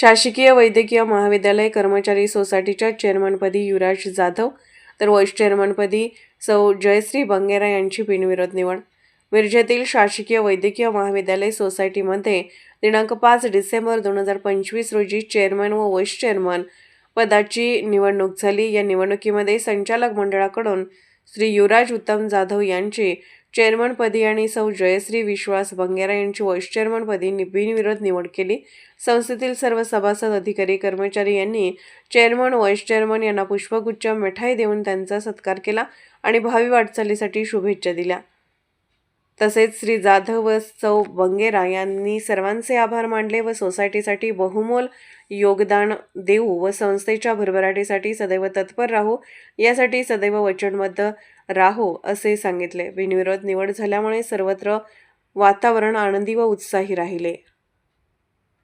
शासकीय वैद्यकीय महाविद्यालय कर्मचारी सोसायटीच्या चेअरमनपदी युवराज जाधव तर वाईस चेअरमनपदी सौ जयश्री बंगेरा यांची बिनविरोध निवड. मिरजेतील शासकीय वैद्यकीय महाविद्यालय सोसायटीमध्ये दिनांक पाच डिसेंबर दोन हजार पंचवीस रोजी चेअरमन व वाईस चेअरमन पदाची निवडणूक झाली. या निवडणुकीमध्ये संचालक मंडळाकडून श्री युवराज उत्तम जाधव यांची चेअरमनपदी आणि सौ जयश्री विश्वास बंगेरा यांची व्हाईस चेअरमनपदी बिनविरोध निवड केली. संस्थेतील सर्व सभासद अधिकारी कर्मचारी यांनी चेअरमन व्हाईस चेअरमन यांना पुष्पगुच्छ मिठाई देऊन त्यांचा सत्कार केला आणि भावी वाटचालीसाठी शुभेच्छा दिल्या. तसेच श्री जाधव व सौ बंगेरा यांनी सर्वांचे आभार मानले व सोसायटीसाठी बहुमोल योगदान देऊ व संस्थेच्या भरभराटीसाठी सदैव तत्पर राहू. यासाठी सदैव वचनबद्ध राहो असे सांगितले. बिनविरोध निवड झाल्यामुळे सर्वत्र वातावरण आनंदी व उत्साही राहिले.